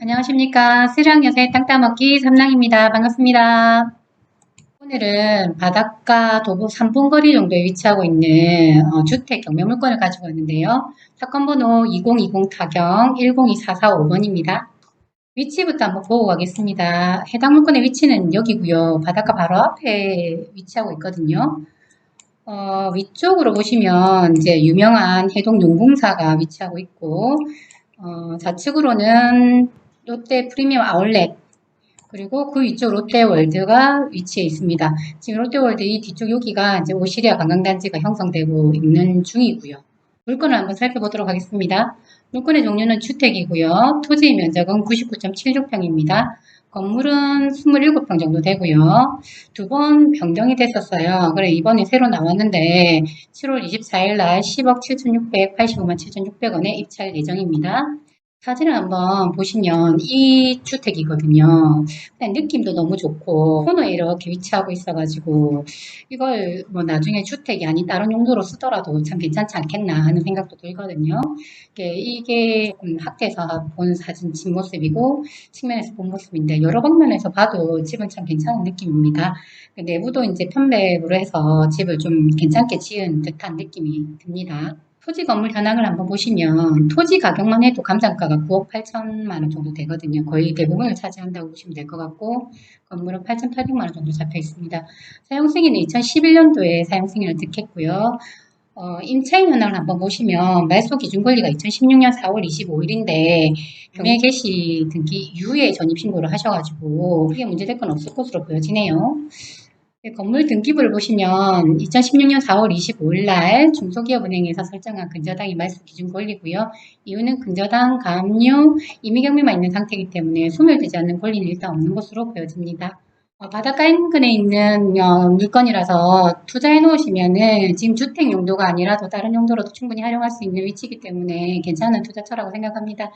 안녕하십니까. 수령 여사의 땅 따먹기 삼랑입니다. 반갑습니다. 오늘은 바닷가 도보 3분 거리 정도에 위치하고 있는 어, 주택 경매 물건을 가지고 왔는데요. 사건 번호 2020 타경 102445번입니다. 위치부터 한번 보고 가겠습니다. 해당 물건의 위치는 여기고요. 바닷가 바로 앞에 위치하고 있거든요. 어, 위쪽으로 보시면 이제 유명한 해동 용궁사가 위치하고 있고 어, 좌측으로는 롯데 프리미엄 아울렛 그리고 그 위쪽 롯데월드가 위치해 있습니다. 지금 롯데월드 이 뒤쪽 여기가 이제 오시리아 관광단지가 형성되고 있는 중이고요. 물건을 한번 살펴보도록 하겠습니다. 물건의 종류는 주택이고요. 토지 면적은 99.76평입니다. 건물은 27평 정도 되고요. 두 번 변경이 됐었어요. 그래 이번에 새로 나왔는데 7월 24일 날 10억 7,685만 7,600원에 입찰 예정입니다. 사진을 한번 보시면 이 주택이거든요. 느낌도 너무 좋고 코너에 이렇게 위치하고 있어가지고 이걸 뭐 나중에 주택이 아닌 다른 용도로 쓰더라도 참 괜찮지 않겠나 하는 생각도 들거든요. 이게, 조금 학대에서 본 사진 뒷모습이고 측면에서 본 모습인데 여러 방면에서 봐도 집은 참 괜찮은 느낌입니다. 내부도 이제 편백으로 해서 집을 좀 괜찮게 지은 듯한 느낌이 듭니다. 토지 건물 현황을 한번 보시면 토지 가격만 해도 감정가가 9억 8천만 원 정도 되거든요. 거의 대부분을 차지한다고 보시면 될 것 같고 건물은 8,800만 원 정도 잡혀 있습니다. 사용 승인은 2011년도에 사용 승인을 득했고요. 어, 임차인 현황을 한번 보시면 말소 기준 권리가 2016년 4월 25일인데 경매 개시 등기 이후에 전입 신고를 하셔가지고 크게 문제될 건 없을 것으로 보여지네요. 네, 건물 등기부를 보시면 2016년 4월 25일 날 중소기업은행에서 설정한 근저당 이 말소 기준 권리고요. 이유는 근저당, 가압류, 임의경매만 있는 상태이기 때문에 소멸되지 않는 권리는 일단 없는 것으로 보여집니다. 어, 바닷가 인근에 있는 어, 물건이라서 투자해 놓으시면은 지금 주택 용도가 아니라도 다른 용도로도 충분히 활용할 수 있는 위치이기 때문에 괜찮은 투자처라고 생각합니다.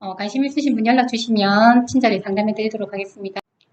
어, 관심 있으신 분 연락 주시면 친절히 상담해 드리도록 하겠습니다.